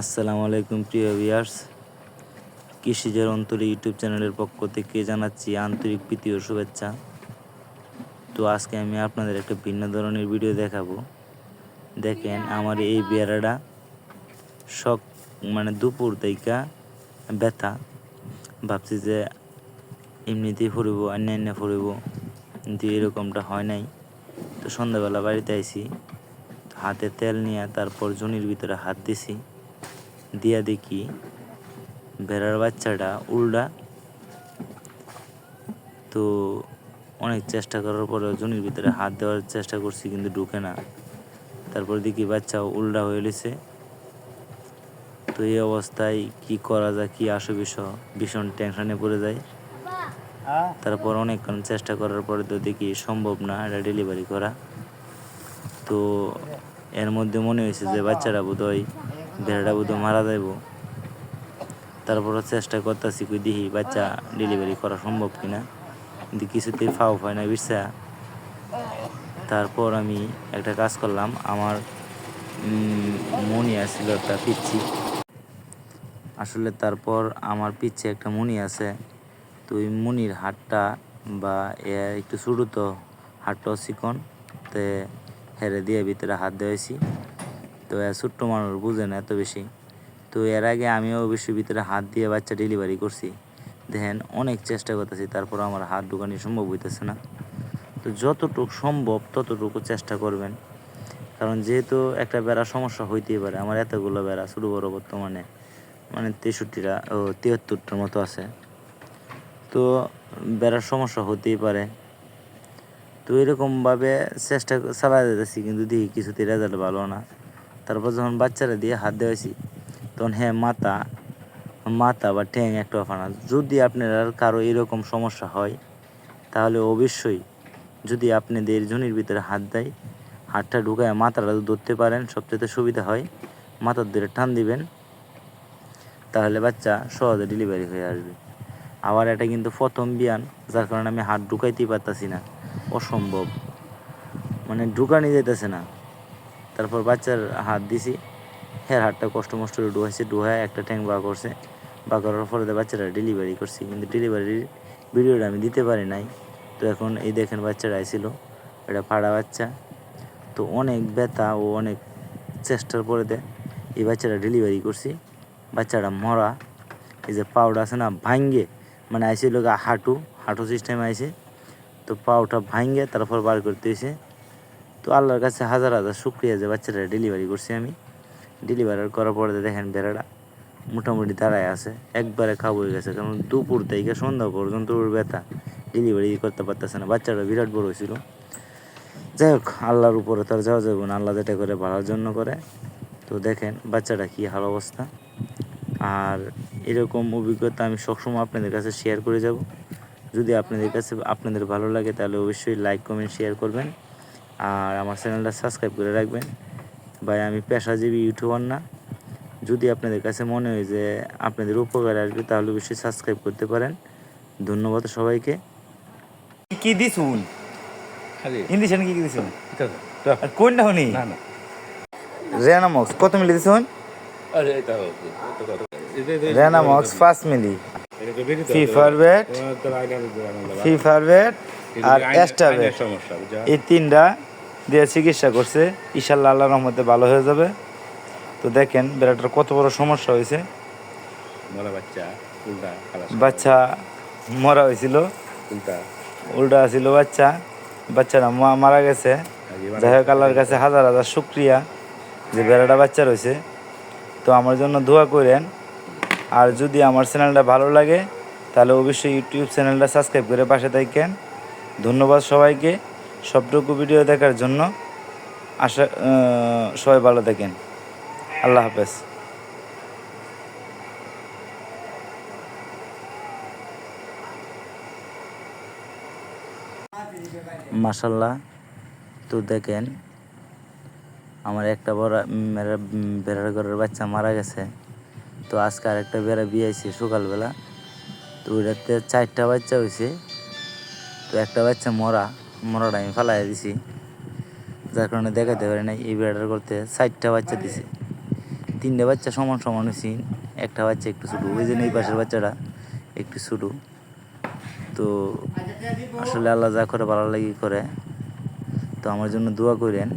আসসালামু আলাইকুম, প্রিয় ভিউয়ার্স কৃষিজের অন্তরে ইউটিউব চ্যানেলের পক্ষ থেকে জানাচ্ছি আন্তরিক প্রীতি ও শুভেচ্ছা। তো আজকে আমি আপনাদের একটা ভিন্ন ধরনের ভিডিও দেখাবো। দেখেন, আমার এই বেড়াটা শখ মানে দুপুর থেকে ব্যথা ভাবছি যে এমনিতেই ফুরিব, অন্যান্য ফুরিব। কিন্তু এরকমটা হয় নাই। তো সন্ধ্যাবেলা বাড়িতে আইছি। হাতে তেল নিয়ে তারপর জনির ভিতরে হাত দিছি। দিয়া দেখি ভেড়ার বাচ্চাটা উল্টা। তো অনেক চেষ্টা করার পরে জনির ভিতরে হাত দেওয়ার চেষ্টা করছি, কিন্তু ঢুকে না। তারপর দেখি বাচ্চা উল্টা হয়ে গেছে। তো এই অবস্থায় কি করা যায়, কি আসো বিষয় ভীষণ টেনশনে পড়ে যায়। তারপর অনেকক্ষণ চেষ্টা করার পরে তো দেখি সম্ভব না, এটা ডেলিভারি করা। তো এর মধ্যে মনে হয়েছে যে বাচ্চাটা বোধহয় ভেড়াটা বোধহয় মারা যাইব। তারপরও চেষ্টা করতেছি কই দেখি বাচ্চা ডেলিভারি করা সম্ভব কিনা। কিন্তু কিছুতেই ফাও হয় না বিরসা তারপর আমি একটা কাজ করলাম, আমার মনি আসছিল একটা পিচ্ছি। আসলে তারপর আমার পিচ্ছে একটা মনি আছে, তো ওই মনির হাটটা বা এ একটু ছোটো তো হাটটাও চিকন তে হেরে দিয়ে ভিতরে হাত দিয়েছি তো ছোট্ট মানুষ বুঝে না এত বেশি। তো এর আগে আমিও অবশ্যই ভিতরে হাত দিয়ে বাচ্চা ডেলিভারি করছি। দেখেন, অনেক চেষ্টা করতেছি তারপর আমার হাত ঢুকানি সম্ভব হইতেছে না। তো যতটুকু সম্ভব, ততটুকু চেষ্টা করবেন। কারণ যেহেতু একটা বেড়া সমস্যা হইতেই পারে, আমার এতগুলো বেড়া, ছোটো বড় বর্তমানে মানে তেষট্টিটা ও তিয়াত্তরটার মতো আছে। তো বেড়ার সমস্যা হতেই পারে। তো এরকমভাবে চেষ্টা চালাই যেতেছি কিন্তু দেখি কিছুতেই রেজাল্ট ভালো না। তারপর যখন বাচ্চারা দিয়ে হাত দেওয়াছি তখন হ্যাঁ মাথা মাথা বা ঠ্যাং একটা ফানা যদি আপনার কারও এরকম সমস্যা হয়, তাহলে অবশ্যই যদি আপনাদের জনির ভিতরে হাত দেয়, হাতটা ঢুকায় মাথাটা ধরতে পারেন, সবচেয়ে সুবিধা হয় মাথার ধরে টান দিবেন, তাহলে বাচ্চা সহজে ডেলিভারি হয়ে আসবে। আবার এটা কিন্তু প্রথম বিয়ান, যার কারণে আমি হাত ঢুকাইতেই পারতাছি না। অসম্ভব। মানে ঢুকানি যাইতেছে না। তারপর বাচ্চার হাত দিছি। হ্যাঁ হাতটা কষ্ট মষ্ট ডুহাইছে ডুহায় একটা ট্যাঙ্ক বা করছে। বা করার পরে বাচ্চারা ডেলিভারি করছি, কিন্তু ডেলিভারির ভিডিওটা আমি দিতে পারি নাই। তো এখন এই দেখেন বাচ্চারা আইছিল, এটা পাড়া বাচ্চা। তো অনেক ব্যথা ও অনেক চেষ্টার পরে দে এই বাচ্চাটা ডেলিভারি করছি। বাচ্চাটা মরা, এই যে পাউডার আছে না, ভাঙ্গে মানে আইছিল গা হাঁটু হাঁটু সিস্টেম আইছে। তো পাউটা ভাঙ্গে, তারপর বার করতে হয়েছে তো আল্লাহর কাছে হাজার হাজার শুক্রিয়া যে বাচ্চাটা ডেলিভারি করছি আমি। ডেলিভারি করার পরে দেখেন বেড়াটা মোটামুটি দাঁড়ায় আছে। একবারে খাব হয়ে গেছে, কারণ দুপুর থেকে সন্ধ্যা পর্যন্ত ওর ব্যথা। ডেলিভারি করতে পারতেছে না, বাচ্চাটা বিরাট বড় হয়েছিল। যাই হোক, আল্লাহর উপরে তার যাওয়া যাবে না, আল্লাহ যেটা করে ভালোর জন্য করে। তো দেখেন বাচ্চাটা কী হাল অবস্থা। আর এরকম অভিজ্ঞতা আমি সবসময় আপনাদের কাছে শেয়ার করে যাব। যদি আপনাদের কাছে, আপনাদের ভালো লাগে তাহলে অবশ্যই লাইক কমেন্ট শেয়ার করবেন। আর আমার চ্যানেলটা সাবস্ক্রাইব করে রাখবেন। ভাই আমি পেশাজীবী ইউটিউবার না। যদি আপনাদের কাছে মনে হয় যে আপনাদের উপকার আসবে তাহলে অবশ্যই সাবস্ক্রাইব করতে পারেন। ধন্যবাদ সবাইকে। কি দিছুন? খালি। ইন্দিশন কি দিছুন? এটা তো। আর কোনটা হনি না না। রেনামক্স কত মিলি দিছুন? রেনামক্স পাঁচ মিলি। এটা তো বেরিয়ে ফি ফারবেট ফি ফারবেট আর বুঝা? এই তিনটা দিয়ে চিকিৎসা করছে। ইশাল্লাহ আল্লাহ রহমতে ভালো হয়ে যাবে। তো দেখেন বেড়াটার কত বড় সমস্যা হয়েছে। বাচ্চা মরা হয়েছিল। উল্টা। উল্টা ছিল বাচ্চা। বাচ্চারা মা- মারা গেছে। যাই হোক আল্লাহর কাছে হাজার হাজার শুক্রিয়া যে বেড়াটা বাচ্চা রয়েছে। তো আমার জন্য দোয়া করেন। আর যদি আমার চ্যানেলটা ভালো লাগে তাহলে অবশ্যই ইউটিউব চ্যানেলটা সাবস্ক্রাইব করে পাশে থাকেন। ধন্যবাদ সবাইকে সবটুকু ভিডিও দেখার জন্য। আশা সবাই ভালো থাকেন। আল্লাহ হাফেজ। মাসাল্লাহ তো দেখেন আমার একটা বড় মেরা বেড়ার ঘরের বাচ্চা মারা গেছে। তো আজকে আরেকটা বেড়া বিয়েছে সকালবেলা। তো ওইটাতে চারটা বাচ্চা হয়েছে। তো একটা বাচ্চা মরা, মরাটা আমি ফালাই দিছি। যার কারণে দেখাতে পারি না এই বেড়াটার করতে চারটা বাচ্চা দিছে। তিনটে বাচ্চা সমান সমান হয়েছি একটা বাচ্চা একটু ছোটো। ওই জন্য এই পাশের বাচ্চাটা একটু ছোটো। তো আসলে আল্লাহ যা করে ভালো লাগি করে। তো আমার জন্য দোয়া করেন,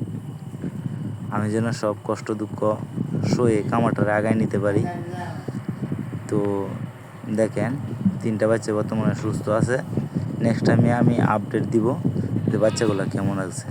আমি যেন সব কষ্ট, দুঃখ সয়ে কামাটারে আগায় নিতে পারি। তো দেখেন, তিনটা বাচ্চা বর্তমানে সুস্থ আছে। নেক্সট টাইমে আমি আপডেট দিব যে বাচ্চাগুলো কেমন আছে।